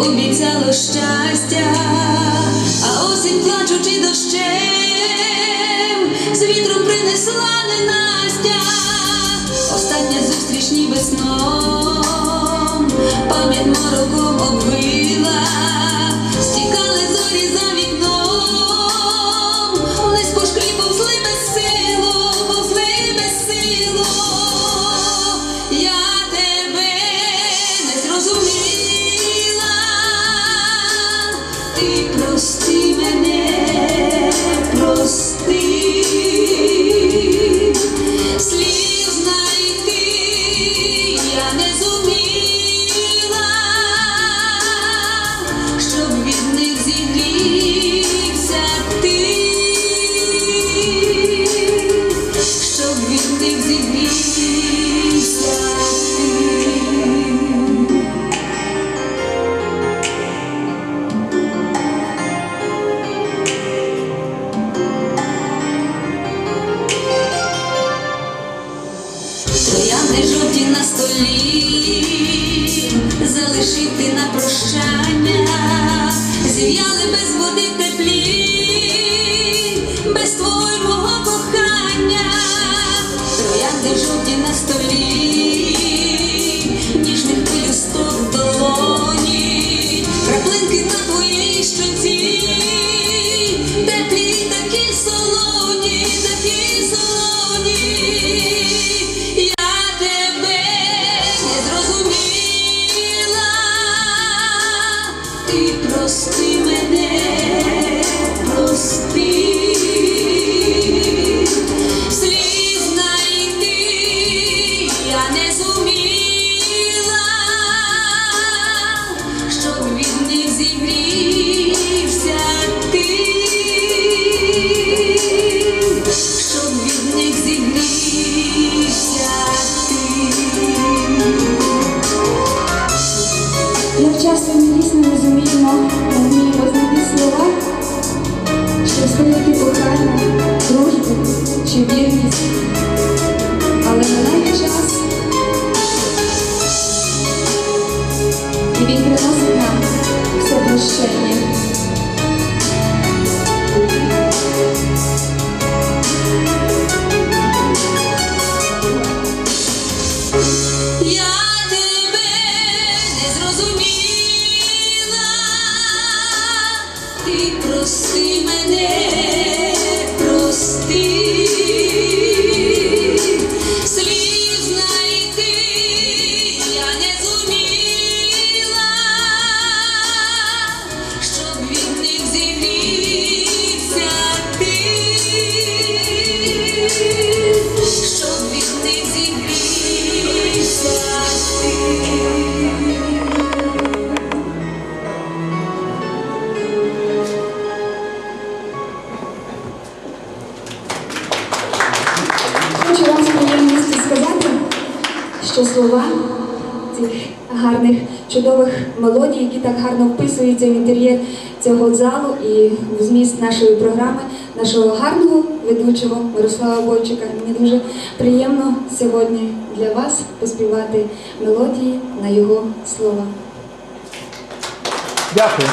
обіцяло щастя, а осінь плачучи дощем, з вітром принесла ненастя, остання зустріч ніби сном, пам'ять мороком ти прости столі, прости мене, Як часто ми дійсно не розуміємо, не вміємо знайти слова, щоб сказати кохання, дружбу чи вірність. Але минає час, і він приносить нам все прощення. Що слова цих гарних, чудових мелодій, які так гарно вписуються в інтер'єр цього залу і в зміст нашої програми, нашого гарного ведучого Мирослава Бойчика. Мені дуже приємно сьогодні для вас поспівати мелодії на його слова. Дякую.